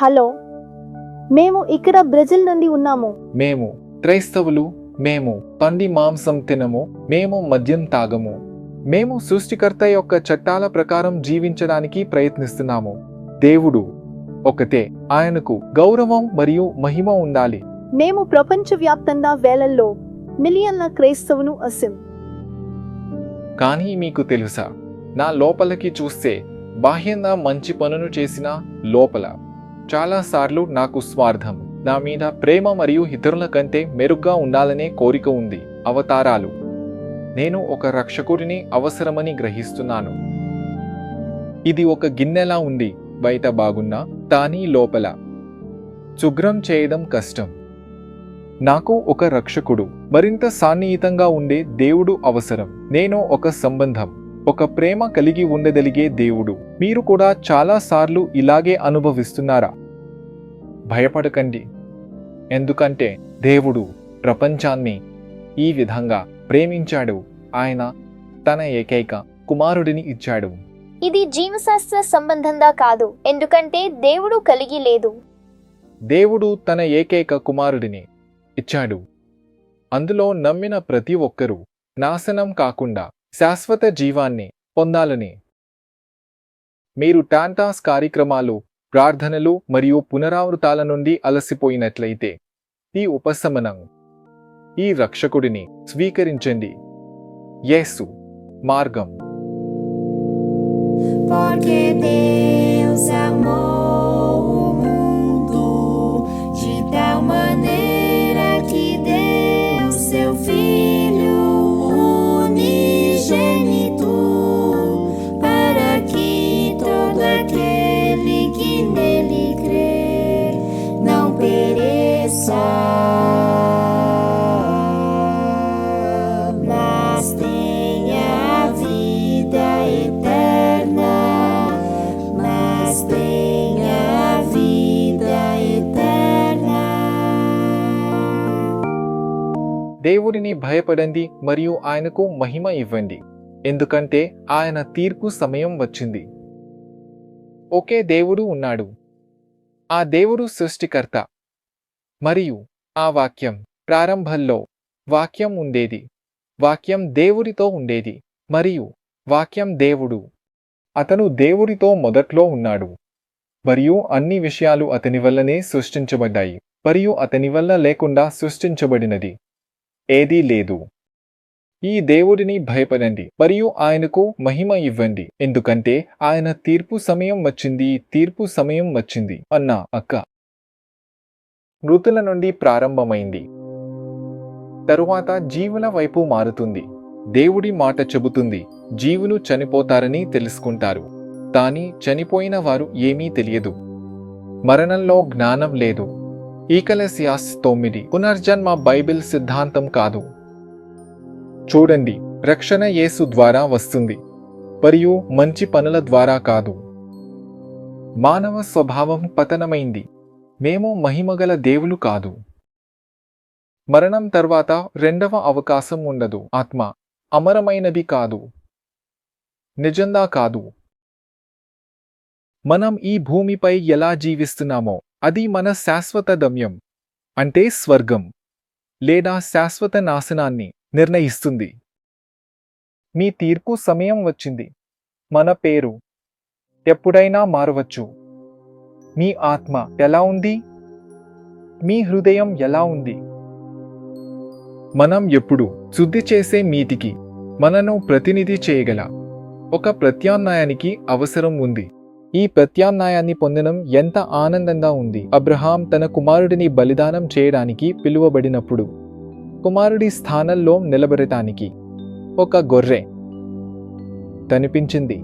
Hello మేము ఇక్కడ Brazil నుండి ఉన్నాము. మేము క్రైస్తవులు మేము పంది మాంసం తినము మేము మద్యం తాగము. మేము సృష్టికర్త యొక్క చట్టాల ప్రకారం జీవించడానికి ప్రయత్నిస్తున్నాము. దేవుడు ఒకటే ఆయనకు గౌరవం మరియు మహిమ ఉండాలి. మేము ప్రపంచవ్యాప్తంగా వేలల్లో మిలియన్ల క్రైస్తవును అసిం. కానీ మీకు తెలుసా నా లోపలికి చూస్తే బాహ్యంగా మంచి పనులు చేసిన లోపల చాలాసార్లు నాకు స్వార్థం నా మీద ప్రేమ మరియు ఇతరుల కంటే మెరుగ్గా ఉండాలనే కోరిక ఉంది అవతారాలు. నేను ఒక రక్షకుడిని అవసరమని గ్రహిస్తున్నాను. ఇది ఒక గిన్నెలా ఉంది బయట బాగున్నా తాని లోపల. శుభ్రం చేయడం కష్టం. నాకు ఒక రక్షకుడు మరింత సాన్నిహితంగా ఉండే దేవుడు అవసరం. నేను ఒక సంబంధం ఒక ప్రేమ కలిగి ఉండగలిగే దేవుడు. మీరు కూడా చాలా సార్లు ఇలాగే అనుభవిస్తున్నారా? భయపడకండి. ఎందుకంటే దేవుడు ప్రపంచాన్ని ఈ విధంగా ప్రేమించాడు. ఆయన తన ఏకైక కుమారుడిని ఇచ్చాడు. ఇది జీవశాస్త్ర సంబంధంగా కాదు. ఎందుకంటే దేవుడు కలిగి లేదు. దేవుడు తన ఏకైక కుమారుడిని ఇచ్చాడు. అందులో నమ్మిన ప్రతి ఒక్కరూ నాశనం కాకుండా శాశ్వత జీవాన్ని పొందాలని. మీరు టాంటాస్ కార్యక్రమాలు ప్రార్థనలు మరియు పునరావృతాల నుండి అలసిపోయినట్లయితే ఈ ఉపశమనం. ఈ రక్షకుడిని స్వీకరించండి. యేసు మార్గం. Porque Deus amou దేవుడిని భయపడండి మరియు ఆయనకు మహిమ ఇవ్వండి. ఎందుకంటే ఆయన తీర్పు సమయం వచ్చింది. ఒకే దేవుడు ఉన్నాడు. ఆ దేవుడు సృష్టికర్త. మరియు ఆ వాక్యం ప్రారంభంలో వాక్యం ఉండేది. వాక్యం దేవుడితో ఉండేది. మరియు వాక్యం దేవుడు. అతను దేవుడితో మొదట్లో ఉన్నాడు. మరియు అన్ని విషయాలు అతని వల్లనే సృష్టించబడ్డాయి. మరియు అతని వల్ల లేకుండా సృష్టించబడినది. ఏదీ లేదు. ఈ దేవుడిని భయపడండి. మరియు ఆయనకు మహిమ ఇవ్వండి. ఎందుకంటే ఆయన తీర్పు సమయం వచ్చింది. తీర్పు సమయం వచ్చింది. అన్న అక్క మృతుల నుండి ప్రారంభమైంది. తరువాత జీవుల వైపు మారుతుంది. దేవుడి మాట చెబుతుంది. జీవులు చనిపోతారని తెలుసుకుంటారు. కానీ చనిపోయిన వారు ఏమీ తెలియదు. మరణంలో జ్ఞానం లేదు. ఈకలసియాస్ తొమ్మిది. పునర్జన్మ బైబిల్ సిద్ధాంతం కాదు. చూడండి. రక్షణ యేసు ద్వారా వస్తుంది. మరియు మంచి పనుల ద్వారా కాదు. మానవ స్వభావం పతనమైంది. మేము మహిమగల దేవులు కాదు. మరణం తర్వాత రెండవ అవకాశం ఉండదు. ఆత్మ అమరమైనది కాదు. నిజంగా కాదు. మనం ఈ భూమిపై ఎలా జీవిస్తున్నామో అది మన శాశ్వత గమ్యం అంటే స్వర్గం లేదా శాశ్వత నాశనాన్ని నిర్ణయిస్తుంది. మీ తీర్పు సమయం వచ్చింది. మన పేరు ఎప్పుడైనా మారవచ్చు. మీ ఆత్మ ఎలా ఉంది? మీ హృదయం ఎలా ఉంది? మనం ఎప్పుడు శుద్ధి చేసే మీటికి మనను ప్రతినిధి చేయగల ఒక ప్రత్యామ్నాయానికి అవసరం ఉంది. ఈ ప్రత్యామ్నాయాన్ని పొందడం ఎంత ఆనందంగా ఉంది. అబ్రహాం తన కుమారుడిని బలిదానం చేయడానికి పిలువబడినప్పుడు కుమారుడి స్థానంలో నిలబడటానికి ఒక గొర్రె కనిపించింది.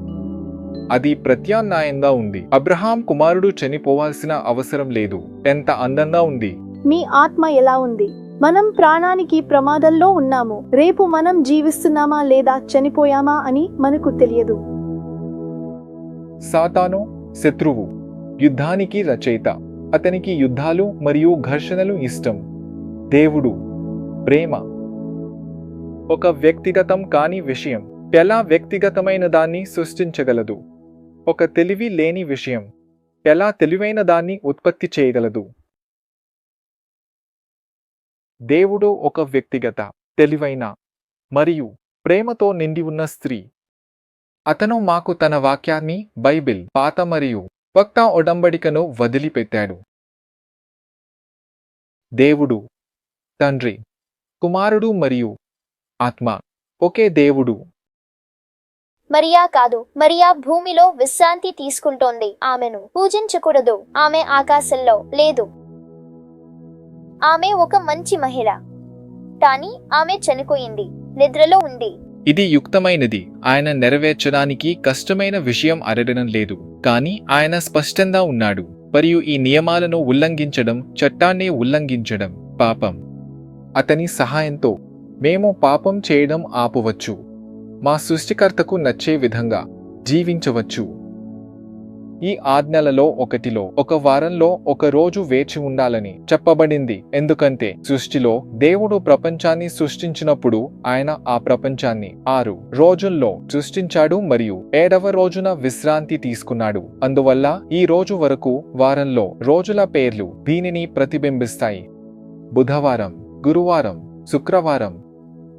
అది ప్రత్యామ్నాయంగా ఉంది. అబ్రహాం కుమారుడు చనిపోవాల్సిన అవసరం లేదు. ఎంత అందంగా ఉంది. మీ ఆత్మ ఎలా ఉంది? మనం ప్రాణానికి ప్రమాదంలో ఉన్నాము. రేపు మనం జీవిస్తున్నామా లేదా చనిపోయామా అని మనకు తెలియదు. సాతాను శత్రువు యుద్ధానికి రచయిత. అతనికి యుద్ధాలు మరియు ఘర్షణలు ఇష్టం. దేవుడు ప్రేమ. ఒక వ్యక్తిగతం కాని విషయం. ఎలా వ్యక్తిగతమైన దాన్ని సృష్టించగలదు. ఒక తెలివి లేని విషయం. ఎలా తెలివైన దాన్ని ఉత్పత్తి చేయగలదు. దేవుడు ఒక వ్యక్తిగత తెలివైన మరియు ప్రేమతో నిండి ఉన్న స్త్రీ. అతను మాకు తన వాక్యాన్ని బైబిల్ పాత మరియు కొత్త ఒడంబడికను వదిలిపెట్టాడు. దేవుడు తండ్రి కుమారుడు మరియు ఆత్మ ఒకే దేవుడు. మరియా కాదు మరియా భూమిలో విశ్రాంతి తీసుకుంటోంది ఆమెను. పూజించకూడదు ఆమె ఆకాశంలో లేదు. ఆమె ఒక మంచి మహిళ. కానీ ఆమె చనిపోయింది నిద్రలో ఉంది. ఇది యుక్తమైనది ఆయన నెరవేర్చడానికి కష్టమైన విషయం అరడడం లేదు. కానీ ఆయన స్పష్టంగా ఉన్నాడు మరియు ఈ నియమాలను ఉల్లంఘించడం చట్టాన్ని ఉల్లంఘించడం పాపం. అతని సహాయంతో మేము పాపం చేయడం ఆపవచ్చు. మా సృష్టికర్తకు నచ్చే విధంగా జీవించవచ్చు. ఈ ఆజ్ఞలలో ఒకటిలో ఒక వారంలో ఒక రోజు వేచి ఉండాలని చెప్పబడింది. ఎందుకంటే సృష్టిలో దేవుడు ప్రపంచాన్ని సృష్టించినప్పుడు ఆయన ఆ ప్రపంచాన్ని ఆరు రోజుల్లో సృష్టించాడు మరియు ఏడవ రోజున విశ్రాంతి తీసుకున్నాడు. అందువల్ల ఈ రోజు వరకు వారంలో రోజుల పేర్లు దీనిని ప్రతిబింబిస్తాయి. బుధవారం గురువారం శుక్రవారం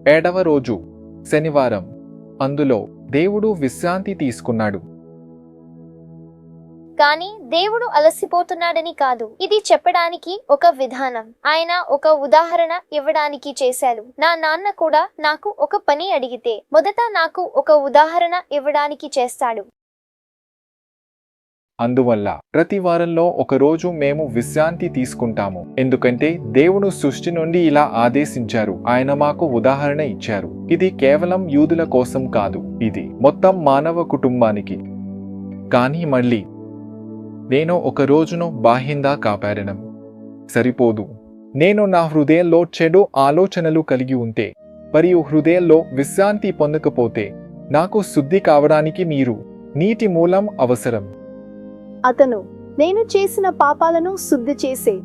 ఏడవ రోజు శనివారం అందులో దేవుడు విశ్రాంతి తీసుకున్నాడు. కానీ దేవుడు అలసిపోతున్నాడని కాదు. ఇది చెప్పడానికి ఒక విధానం. ఆయన ఒక ఉదాహరణ ఇవ్వడానికి చేశాడు. నా నాన్న కూడా నాకు ఒక పని అడిగితే మొదట నాకు ఒక ఉదాహరణ ఇవ్వడానికి చేస్తాడు. అందువల్ల ప్రతి వారంలో ఒకరోజు మేము విశ్రాంతి తీసుకుంటాము. ఎందుకంటే దేవుడు సృష్టి నుండి ఇలా ఆదేశించారు. ఆయన మాకు ఉదాహరణ ఇచ్చారు. ఇది కేవలం యూదుల కోసం కాదు. ఇది మొత్తం మానవ కుటుంబానికి. కానీ మళ్ళీ నేను ఒక రోజును బాహ్యంగా కాపాడనం. సరిపోదు. నేను నా హృదయంలో చెడు ఆలోచనలు కలిగి ఉంటే మరియు హృదయంలో విశ్రాంతి పొందకపోతే నాకు శుద్ధి కావడానికి మీరు నీటి మూలం అవసరం. అతను నేను చేసిన పాపాలను శుద్ధి చేసే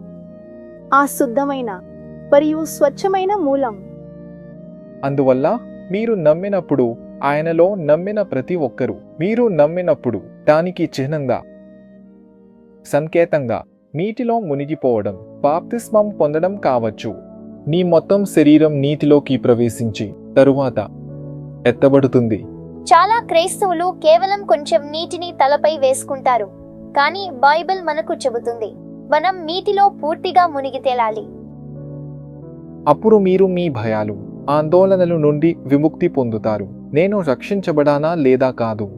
ఆ శుద్ధమైన మరియు స్వచ్ఛమైన మూలం. అందువల్ల మీరు నమ్మినప్పుడు ఆయనలో నమ్మిన ప్రతి ఒక్కరూ మీరు నమ్మినప్పుడు దానికి చిహ్నంగా సంకేతంగా నీటిలో మునిగిపోవడం బాప్తిస్మం పొందడం కావచ్చు. నీ మొత్తం శరీరం నీటిలోకి ప్రవేశించి తరువాత ఎత్తబడుతుంది. చాలా క్రైస్తవులు కేవలం కొంచెం నీటిని తలపై వేసుకుంటారు. కానీ బైబిల్ మనకు చెబుతుంది మనం నీటిలో పూర్తిగా మునిగి తేలాలి. అప్పుడు మీరు మీ భయాలు ఆందోళనల నుండి విముక్తి పొందుతారు. నేను రక్షించబడానా లేదా కాదు?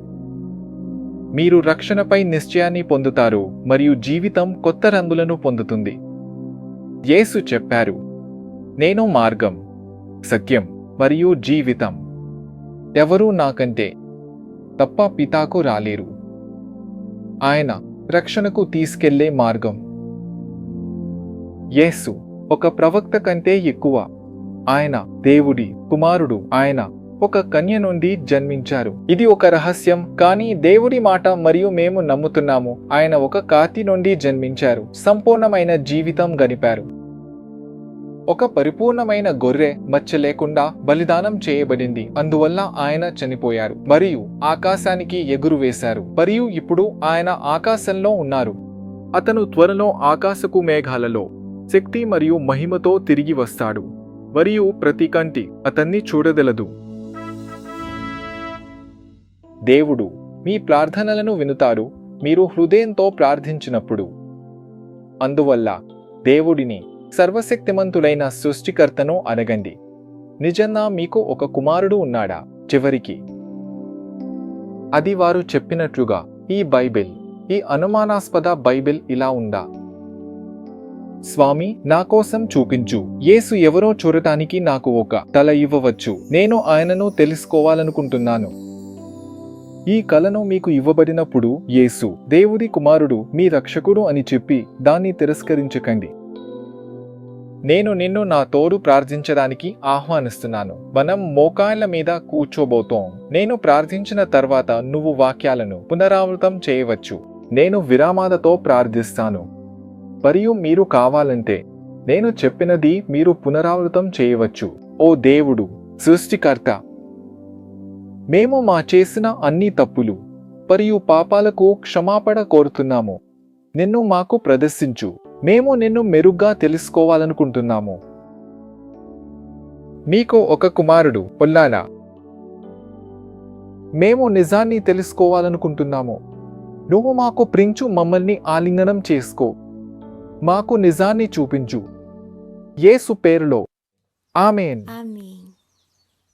మీరు రక్షణపై నిశ్చయాన్ని పొందుతారు మరియు జీవితం కొత్త రంగులను పొందుతుంది. యేసు చెప్పారు నేను మార్గం సత్యం మరియు జీవితం. ఎవరూ నాకంటే తప్ప పితాకు రాలేరు. ఆయన రక్షణకు తీసుకెళ్ళే మార్గం. యేసు ఒక ప్రవక్త కంటే ఎక్కువ. ఆయన దేవుడి కుమారుడు. ఆయన ఒక కన్య నుండి జన్మించారు. ఇది ఒక రహస్యం. కానీ దేవుడి మాట మరియు మేము నమ్ముతున్నాము. ఆయన ఒక కాతి నుండి జన్మించారు. సంపూర్ణమైన జీవితం గడిపారు. ఒక పరిపూర్ణమైన గొర్రె మచ్చ లేకుండా బలిదానం చేయబడింది. అందువల్ల ఆయన చనిపోయారు. మరియు ఆకాశానికి ఎగురు వేశారు. మరియు ఇప్పుడు ఆయన ఆకాశంలో ఉన్నారు. అతను త్వరలో ఆకాశకు మేఘాలలో శక్తి మరియు మహిమతో తిరిగి వస్తాడు. మరియు ప్రతి కంటి అతన్ని చూడగలదు దేవుడు మీ ప్రార్థనలను వినుతారు మీరు హృదయంతో ప్రార్థించినప్పుడు. అందువల్ల దేవుడిని సర్వశక్తిమంతుడైన సృష్టికర్తను అనగండి నిజంగా మీకు ఒక కుమారుడు ఉన్నాడా? చివరికి. అది వారు చెప్పినట్లుగా ఈ బైబిల్ ఈ అనుమానాస్పద బైబిల్ ఇలా ఉందా? స్వామి నా కోసం చూపించు. యేసు ఎవరో చూడటానికి నాకు ఒక తల ఇవ్వవచ్చు. నేను ఆయనను తెలుసుకోవాలనుకుంటున్నాను. ఈ కలను మీకు ఇవ్వబడినప్పుడు యేసు దేవుడి కుమారుడు మీ రక్షకుడు అని చెప్పి దాన్ని తిరస్కరించకండి. నేను నిన్ను నా తోడు ప్రార్థించడానికి ఆహ్వానిస్తున్నాను. మనం మోకాళ్ళ మీద కూర్చోబోతోం. నేను ప్రార్థించిన తర్వాత నువ్వు వాక్యాలను పునరావృతం చేయవచ్చు. నేను విరామాదతో ప్రార్థిస్తాను. మరియు మీరు కావాలంటే నేను చెప్పినది మీరు పునరావృతం చేయవచ్చు. ఓ దేవుడు సృష్టికర్త! మేము మా చేసిన అన్ని తప్పులు మరియు పాపాలకు క్షమాపణ కోరుతున్నాము. నిన్ను మాకు ప్రదర్శించు. మేము నిన్ను మెరుగ్గా తెలుసుకోవాలనుకుంటున్నాము. మీకు ఒక కుమారుడు పొల్లాలా. మేము నిజాన్ని తెలుసుకోవాలనుకుంటున్నాము. నువ్వు మాకు ప్రించు మమ్మల్ని ఆలింగనం చేసుకో. మాకు నిజాన్ని చూపించు. యేసు పేరులో. ఆమెన్.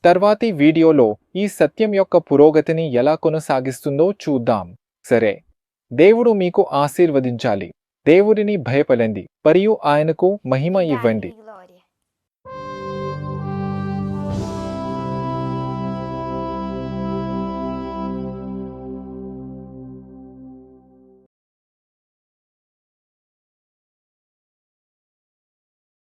తర్వాతి వీడియోలో ఈ సత్యం యొక్క పురోగతిని ఎలా కొనసాగిస్తుందో చూద్దాం. సరే. దేవుడు మీకు ఆశీర్వదించాలి. దేవుడిని భయపడండి మరియు ఆయనకు మహిమ ఇవ్వండి.